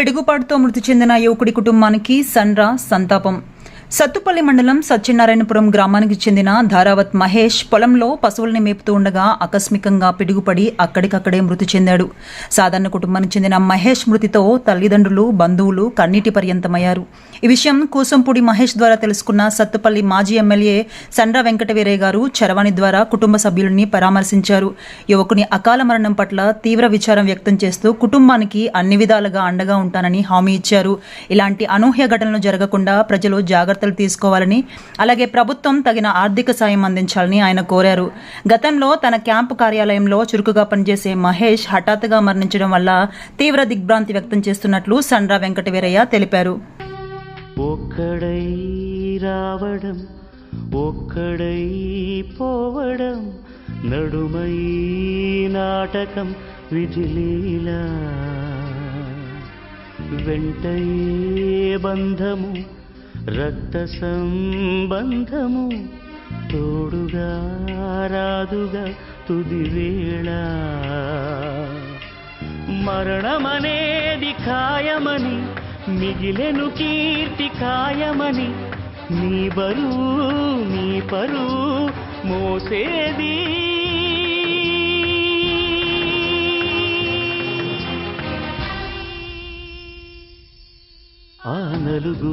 పిడుగుపాటుతో మృతి చెందిన యువకుడి కుటుంబానికి సన్రా సంతాపం. సత్తుపల్లి మండలం సత్యనారాయణపురం గ్రామానికి చెందిన ధారావత్ మహేష్ పొలంలో పశువుల్ని మేపుతూ ఉండగా ఆకస్మికంగా పిడుగుపడి అక్కడికక్కడే మృతి చెందాడు. సాధారణ కుటుంబానికి చెందిన మహేష్ మృతితో తల్లిదండ్రులు బంధువులు కన్నీటి పర్యంతమయ్యారు. ఈ విషయం కూసంపూడి మహేష్ ద్వారా తెలుసుకున్న సత్తుపల్లి మాజీ ఎమ్మెల్యే సండ్ర వెంకటవీరయ్య గారు చరవాణి ద్వారా కుటుంబ సభ్యులని పరామర్శించారు. యువకుని అకాల మరణం పట్ల తీవ్ర విచారం వ్యక్తం చేస్తూ కుటుంబానికి అన్ని విధాలుగా అండగా ఉంటానని హామీ ఇచ్చారు. ఇలాంటి అనూహ్య ఘటనలు జరగకుండా ప్రజలు జాగ్రత్తలు తీసుకోవాలని అలాగే ప్రభుత్వం తగిన ఆర్థిక సాయం అందించాలని ఆయన కోరారు. గతంలో తన క్యాంపు కార్యాలయంలో చురుకుగా పనిచేసే మహేష్ హఠాత్తుగా మరణించడం వల్ల తీవ్ర దిగ్భ్రాంతి వ్యక్తం చేస్తున్నట్లు సండ్ర వెంకటవీరయ్య తెలిపారు. ఒక్కడై రావడం ఒక్కడై పోవడం నడుమై నాటకం విధిలీలా. వెంటయే బంధము రక్త సంబంధము తోడుగా రాదుగా తుది వేళ. మరణమనేది ఖాయమని మిగిలెను కీర్తి ఖాయమని నీ బరువు నీ పరువు మోసేది. ఆ నలుగు